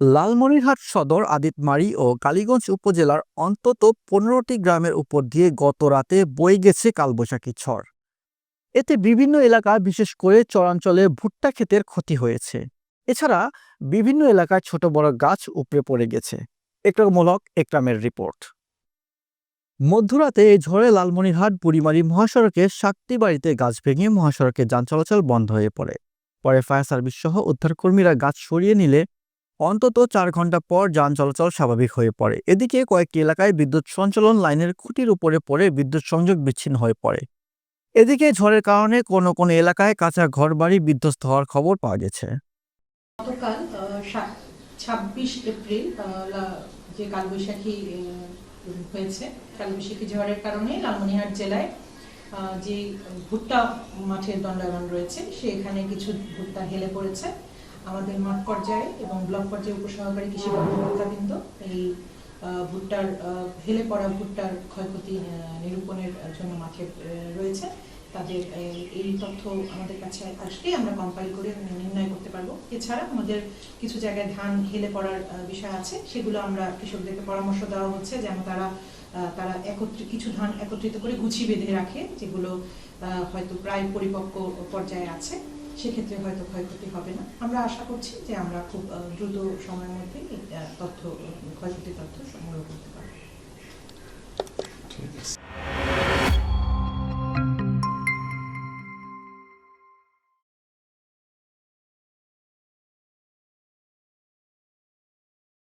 লালমনিরহাট সদর আদিতমারি ও কালীগঞ্জ উপজেলার অন্তত পনেরোটি গ্রামের উপর দিয়ে গত রাতে বয়ে গেছে কালবৈশাখী ঝড়। এতে বিভিন্ন এলাকা, বিশেষ করে চরাঞ্চলে ভুট্টা ক্ষেতের ক্ষতি হয়েছে। এছাড়া বিভিন্ন এলাকায় ছোট বড় গাছ উপড়ে পড়ে গেছে। একরামূলক একরামের রিপোর্ট। মধ্যরাতে এই ঝড়ে লালমনিরহাট, বুড়িমারি মহাসড়কে সাতটি বাড়িতে গাছ ভেঙে মহাসড়কে যান চলাচল বন্ধ হয়ে পড়ে। পরে ফায়ার সার্ভিস সহ উদ্ধারকর্মীরা গাছ সরিয়ে নিলে অন্তত চার ঘণ্টা পর যান চলাচল স্বাভাবিক হয়ে পড়ে। এদিকে কয়েকটি এলাকায় বিদ্যুৎ সঞ্চালন লাইনের খুঁটির উপরে পড়ে বিদ্যুৎ সংযোগ বিচ্ছিন্ন হয়ে পড়ে। এদিকে ঝড়ের কারণে কোনো কোনো এলাকায় কাঁচা ঘরবাড়ি বিধ্বস্ত হওয়ার খবর পাওয়া গেছে। গতকাল ছাব্বিশ এপ্রিল যে কালবৈশাখী হয়েছে, কালবৈশাখী ঝড়ের কারণে লালমনিরহাট জেলায় যে ভুট্টা মাঠের দণ্ডায়মান রয়েছে, সেখানে কিছু ভুট্টা হেলে পড়েছে। আমাদের মাঠ পর্যায়ে এবং ব্লক পর্যায়ে উপসহকারী কৃষি কর্মকর্তাবৃন্দ এই ভুট্টার হেলে পড়া ভুট্টার ক্ষয়ক্ষতি নিরূপণের জন্য মাঠে রয়েছে। তাদের এই- তথ্য আমাদের কাছে আসলে আমরা কম্পাইল করে নির্ণয় করতে পারব। এছাড়া আমাদের কিছু জায়গায় ধান, হেলে পড়ার বিষয় আছে। সেগুলো আমরা কৃষকদেরকে পরামর্শ দেওয়া হচ্ছে যেন তারা তারা একত্রিত কিছু ধান একত্রিত করে গুছি বেঁধে রাখে, যেগুলো হয়তো প্রায় পরিপক্ক পর্যায়ে আছে। সেক্ষেত্রে হয়তো ক্ষয়ক্ষতি হবে না। আমরা আশা করছি যে আমরা খুব দ্রুত সময়ের মধ্যে তথ্য ক্ষয়ক্ষতির তথ্য সংগ্রহ করতে পারব। ঠিক আছে।